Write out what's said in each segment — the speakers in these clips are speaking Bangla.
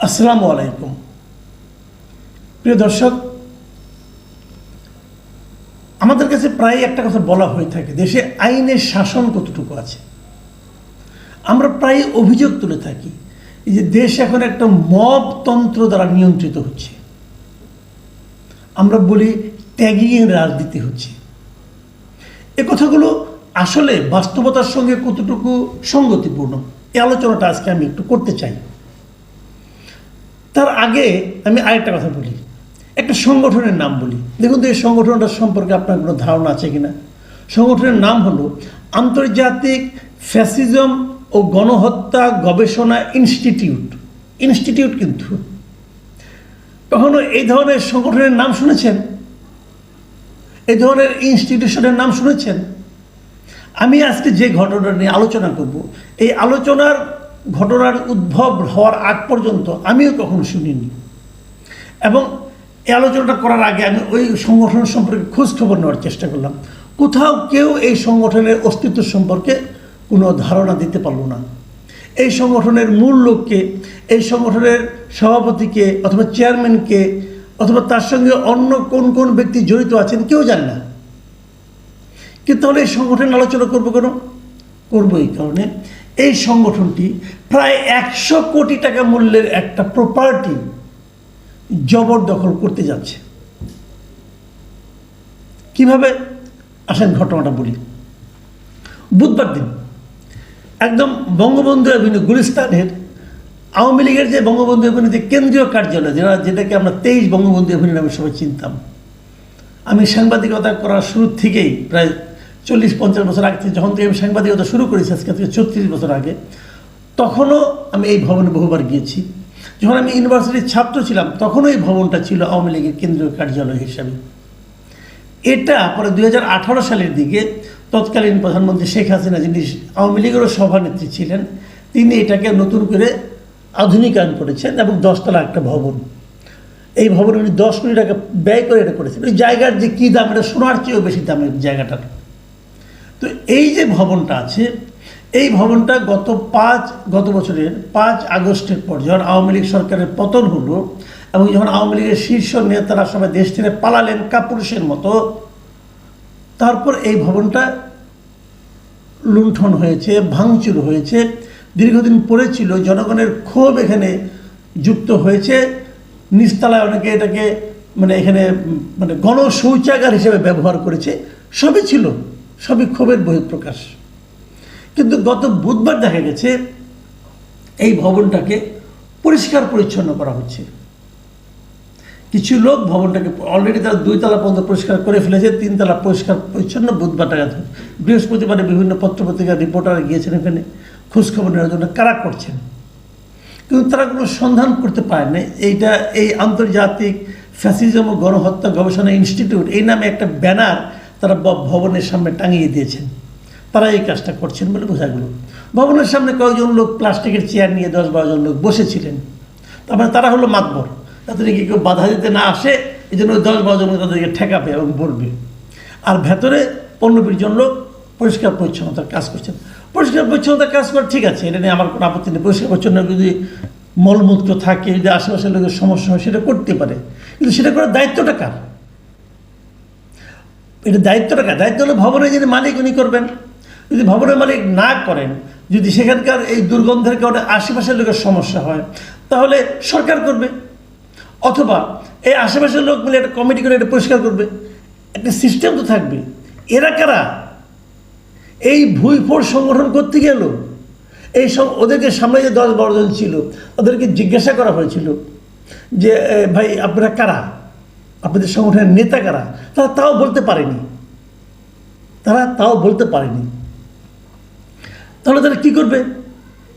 আসসালামু আলাইকুম। প্রিয় দর্শক, আমাদের কাছে প্রায় একটা কথা বলা হয়ে থাকে, দেশে আইনের শাসন কতটুকু আছে? আমরা প্রায় অভিযোগ তুলে থাকি যে দেশ এখন একটা মবতন্ত্র দ্বারা নিয়ন্ত্রিত হচ্ছে। আমরা বলি ট্যাগিংয়ের রাজনীতি হচ্ছে। এ কথাগুলো আসলে বাস্তবতার সঙ্গে কতটুকু সঙ্গতিপূর্ণ এই আলোচনাটা আজকে আমি একটু করতে চাই। তার আগে আমি আরেকটা কথা বলি। একটা সংগঠনের নাম বলি। দেখুন তো এই সংগঠনটা সম্পর্কে আপনার কোনো ধারণা আছে কিনা? সংগঠনের নাম হলো আন্তর্জাতিক ফ্যাসিজম ও গণহত্যা গবেষণা ইনস্টিটিউট। ইনস্টিটিউট কিন্তু। কখনো এই ধরনের সংগঠনের নাম শুনেছেন? এই ধরনের ইনস্টিটিউশনের নাম শুনেছেন? আমি আজকে যে ঘটনা নিয়ে আলোচনা করব, এই আলোচনার ঘটনার উদ্ভব হওয়ার আগ পর্যন্ত আমিও কখনো শুনিনি। এবং এই আলোচনাটা করার আগে আমি ওই সংগঠন সম্পর্কে খোঁজ খবর নেওয়ার চেষ্টা করলাম। কোথাও কেউ এই সংগঠনের অস্তিত্ব সম্পর্কে কোনো ধারণা দিতে পারল না। এই সংগঠনের মূল লোককে, এই সংগঠনের সভাপতিকে অথবা চেয়ারম্যানকে অথবা তার সঙ্গে অন্য কোন কোন ব্যক্তি জড়িত আছেন কেউ জানে না। কিন্তু তাহলে এই সংগঠন আলোচনা করব কেন? করব এই কারণে এই সংগঠনটি প্রায় একশো কোটি টাকা মূল্যের একটা প্রপার্টি জবরদখল করতে যাচ্ছে। কীভাবে? আসেন ঘটনাটা বলি। বুধবার দিন একদম বঙ্গবন্ধু অভিনয় গুলিস্তানের আওয়ামী লীগের যে বঙ্গবন্ধু অভিনয় যে কেন্দ্রীয় কার্যালয়, যেটা যেটাকে আমরা তেইশ বঙ্গবন্ধু অভিনয় নামে সবাই চিনতাম। আমি সাংবাদিকতা করার শুরু থেকেই প্রায় চল্লিশ পঞ্চাশ বছর আগে যখন থেকে আমি সাংবাদিকতা শুরু করেছি, আজকে থেকে ছত্রিশ বছর আগে, তখনও আমি এই ভবনে বহুবার গিয়েছি। যখন আমি ইউনিভার্সিটির ছাত্র ছিলাম, তখনও এই ভবনটা ছিল আওয়ামী লীগের কেন্দ্রীয় কার্যালয় হিসাবে। এটা পরে দুই হাজার আঠারো সালের দিকে তৎকালীন প্রধানমন্ত্রী শেখ হাসিনা, যিনি আওয়ামী লীগেরও সভানেত্রী ছিলেন, তিনি এটাকে নতুন করে আধুনিকায়ন করেছেন এবং দশতলা একটা ভবন। এই ভবনে উনি দশ কোটি টাকা ব্যয় করে এটা করেছেন। ওই জায়গার যে কী দাম, এটা সোনার চেয়েও বেশি দামের জায়গাটার। তো এই যে ভবনটা আছে, এই ভবনটা গত পাঁচ, গত বছরের পাঁচ আগস্টের পর যখন আওয়ামী লীগ সরকারের পতন হলো এবং যখন আওয়ামী লীগের শীর্ষ নেতারা সবাই দেশ ছেড়ে পালালেন কাপুরুষের মতো, তারপর এই ভবনটা লুণ্ঠন হয়েছে, ভাঙচুর হয়েছে, দীর্ঘদিন পড়েছিল জনগণের ক্ষোভ এখানে যুক্ত হয়েছে, নিচতলায় অনেকে এটাকে মানে এখানে মানে গণ শৌচাগার হিসেবে ব্যবহার করেছে, সবই ছিল। সবই ক্ষোভের বহিঃপ্রকাশ। কিন্তু গত বুধবার দেখা গেছে, এই ভবনটাকে পরিষ্কার পরিচ্ছন্ন করা হচ্ছে। কিছু লোক ভবনটাকে অলরেডি তারা দুই তলা পর্যন্ত পরিষ্কার করে ফেলেছে তিনতলা পরিষ্কার পরিচ্ছন্ন বুধবার টাকা বৃহস্পতিবারে বিভিন্ন পত্রপত্রিকার রিপোর্টার গিয়েছেন এখানে, খোঁজখবর নেওয়ার জন্য কারা করছেন? কিন্তু তারা কোনো সন্ধান করতে পারে না এইটা এই আন্তর্জাতিক ফ্যাসিজম ও গণহত্যা গবেষণা ইনস্টিটিউট এই নামে একটা ব্যানার তারা ভবনের সামনে টাঙিয়ে দিয়েছেন। তারা এই কাজটা করছেন বলে বোঝা গেল। ভবনের সামনে কয়েকজন লোক প্লাস্টিকের চেয়ার নিয়ে দশ বারো জন লোক বসেছিলেন। তারপরে তারা হলো মাতবর। তাদেরকে কেউ বাধা দিতে না আসে এই জন্য দশ বারো জন লোক তাদেরকে ঠেকাবে এবং বলবে। আর ভেতরে পনেরো বিশ জন লোক পরিষ্কার পরিচ্ছন্নতার কাজ করছেন। পরিষ্কার পরিচ্ছন্নতার কাজ করে ঠিক আছে, এটা নিয়ে আমার কোনো আপত্তি নেই। পরিষ্কার পরিচ্ছন্ন যদি মলমূত্র থাকে, যদি আশেপাশের লোকের সমস্যা হয়, সেটা করতে পারে। কিন্তু সেটা করার দায়িত্বটা কার? এটা দায়িত্বটা কার? দায়িত্ব হলো ভবনের যিনি মালিক, উনি করবেন। যদি ভবনের মালিক না করেন, যদি সেখানকার এই দুর্গন্ধের কারণে আশেপাশের লোকের সমস্যা হয়, তাহলে সরকার করবে। অথবা এই আশেপাশের লোক মিলে একটা কমিটি করে এটা পরিষ্কার করবে। একটা সিস্টেম তো থাকবে। এরা কারা? এই ভুইফোর সংগঠন করতে গেল। এই সব ওদেরকে সামনে যে দশ বারো জন ছিল, ওদেরকে জিজ্ঞাসা করা হয়েছিল যে ভাই, আপনারা কারা? আপনাদের সংগঠনের নেতা কারা? তারা তাও বলতে পারেনি। তারা তাও বলতে পারেনি। তাহলে তারা কী করবে?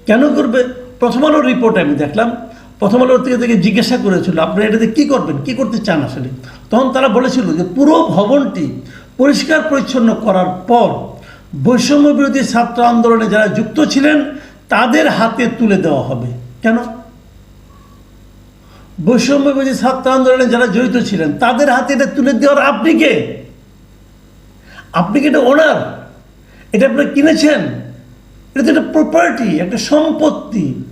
কেন করবে? প্রথম আলোর রিপোর্টে আমি দেখলাম। প্রথম আলোর থেকে থেকে জিজ্ঞাসা করেছিল, আপনারা এটাতে কী করবেন? কী করতে চান আসলে? তখন তারা বলেছিল যে পুরো ভবনটি পরিষ্কার পরিচ্ছন্ন করার পর বৈষম্য বিরোধী ছাত্র আন্দোলনে যারা যুক্ত ছিলেন, তাদের হাতে তুলে দেওয়া হবে। কেন? বৈষম্য ছাত্র আন্দোলনে যারা জড়িত ছিলেন, তাদের হাতে এটা তুলে দেওয়ার আপনি কে? আপনি কি এটা ওনার এটা আপনি কিনেছেন? এটা তো একটা প্রপার্টি একটা সম্পত্তি।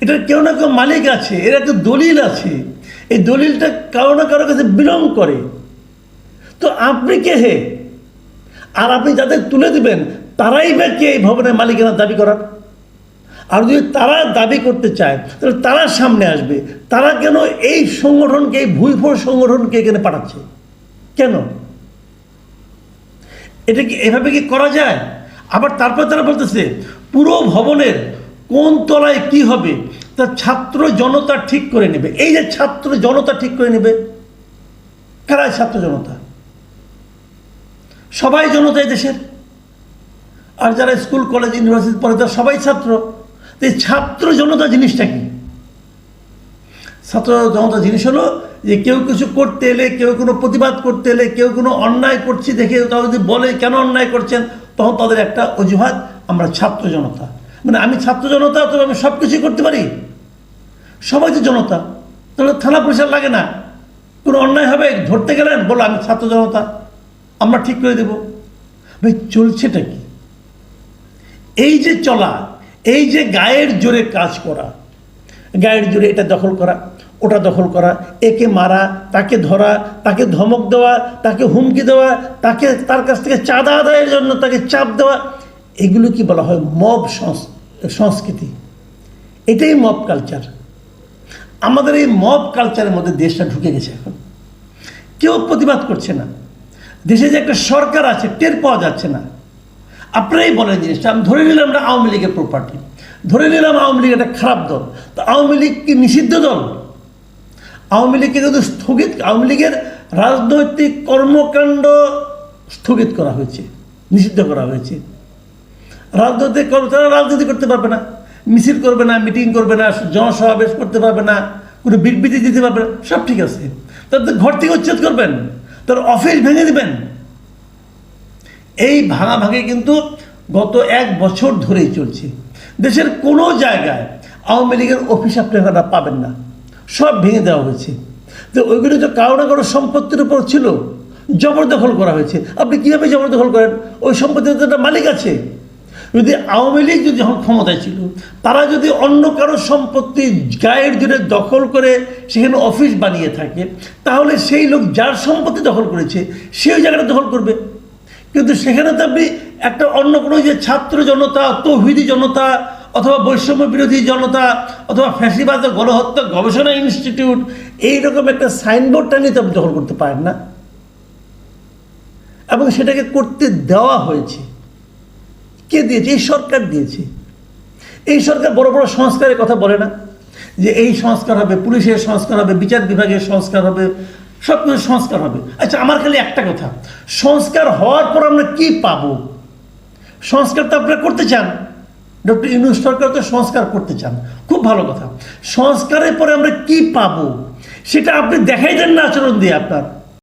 এটার কেউ না কেউ মালিক আছে, এর একটা দলিল আছে। এই দলিলটা কারও না কারও কাছে বিলং করে। তো আপনি কে হে? আর আপনি যাদের তুলে দিবেন, তারাই বা কে এই ভবনের মালিকানা দাবি করার? আর যদি তারা দাবি করতে চায়, তাহলে তারা সামনে আসবে। তারা কেন এই সংগঠনকে, এই ভুইফোর সংগঠনকে এখানে পাঠাচ্ছে? কেন? এটা কি এভাবে কি করা যায়? আবার তারপর তারা বলতেছে, পুরো ভবনের কোন তলায় কি হবে, তা ছাত্র জনতা ঠিক করে নেবে। এই যে ছাত্র জনতা ঠিক করে নেবে কারা ছাত্র জনতা? সবাই জনতা এই দেশের। আর যারা স্কুল, কলেজ, ইউনিভার্সিটি পড়ে, তারা সবাই ছাত্র। তো এই ছাত্র জনতা জিনিসটা কি? ছাত্র জনতা জিনিস হলো যে কেউ কিছু করতে এলে, কেউ কোনো প্রতিবাদ করতে এলে, কেউ কোনো অন্যায় করছি দেখে তারা যদি বলে কেন অন্যায় করছেন, তখন তাদের একটা অজুহাত আমরা ছাত্র জনতা। মানে আমি ছাত্র জনতা, তবে আমি সব কিছুই করতে পারি? সবাই তো জনতা। তাহলে থানা পুলিশের লাগে না। কোনো অন্যায় হবে? ধরতে গেলেন? বলো, আমি ছাত্র জনতা। আমরা ঠিক করে দেব। ভাই, চলছেটা কি? এই যে চলা এই যে গায়ের জোরে কাজ করা, গায়ের জোরে এটা দখল করা, ওটা দখল করা, একে মারা, তাকে ধরা, তাকে ধমক দেওয়া, তাকে হুমকি দেওয়া, তাকে তার কাছ থেকে চাঁদা আদায়ের জন্য তাকে চাপ দেওয়া, এগুলো কি বলা হয় মব সংস- সংস্কৃতি? এটাই মব কালচার। আমাদের এই মব কালচারের মধ্যে দেশটা ঢুকে গেছে এখন। কেউ প্রতিবাদ করছে না। দেশে যে একটা সরকার আছে, টের পাওয়া যাচ্ছে না। আপনারাই বলেন জিনিসটা। আমি ধরে নিলাম না আওয়ামী লীগের প্রপার্টি ধরে নিলাম আওয়ামী লীগ একটা খারাপ দল। তো আওয়ামী লীগ কি নিষিদ্ধ দল? আওয়ামী লীগকে কিন্তু স্থগিত, আওয়ামী লীগের রাজনৈতিক কর্মকাণ্ড স্থগিত করা হয়েছে, নিষিদ্ধ করা হয়েছে। রাজনৈতিক কর্ম তারা রাজনীতি করতে পারবে না। মিছিল করবে না, মিটিং করবে না, জনসমাবেশ করতে পারবে না, কোনো বিবৃতি দিতে পারবে না, সব ঠিক আছে। তাদের ঘর থেকে উচ্ছেদ করবেন, তার অফিস ভেঙে দিবেন। এই ভাঙাভাঙি কিন্তু গত এক বছর ধরেই চলছে। দেশের কোনো জায়গায় আওয়ামী লীগের অফিস আপনি আপনারা পাবেন না। সব ভেঙে দেওয়া হয়েছে। তো ওইগুলো তো কারও না কারও সম্পত্তির উপর ছিল, জবরদখল করা হয়েছে। আপনি কীভাবে জবরদখল করেন? ওই সম্পত্তির একটা মালিক আছে। যদি আওয়ামী লীগ যদি যখন ক্ষমতায় ছিল, তারা যদি অন্য কারও সম্পত্তি গায়ের জুড়ে দখল করে সেখানে অফিস বানিয়ে থাকে, তাহলে সেই লোক যার সম্পত্তি দখল করেছে, সেই জায়গাটা দখল করবে। কিন্তু সেখানে তো আপনি একটা অন্য কোনো যে ছাত্র জনতা, তৌহিদি জনতা, অথবা বৈষম্য বিরোধী জনতা, অথবা ফ্যাসিবাদ, গণহত্যা গবেষণা ইনস্টিটিউট, এইরকম একটা সাইনবোর্ড টানিয়ে তো আপনি দখল করতে পারেন না। এবং সেটাকে করতে দেওয়া হয়েছে। কে দিয়েছে? এই সরকার দিয়েছে। এই সরকার বড় বড় সংস্কারের কথা বলে না যে এই সংস্কার হবে, পুলিশের সংস্কার হবে, বিচার বিভাগের সংস্কার হবে সব কিছু সংস্কার হবে। আচ্ছা আমার খালি একটা কথা। সংস্কার হওয়ার পর আমরা কি পাব? সংস্কার তো আপনারা করতে চান। ডক্টর ইউনুস সরকার তো সংস্কার করতে চান। খুব ভালো কথা। সংস্কারের পরে আমরা কি পাব? সেটা আপনি দেখাই দেন না আচরণ দিয়ে আপনার।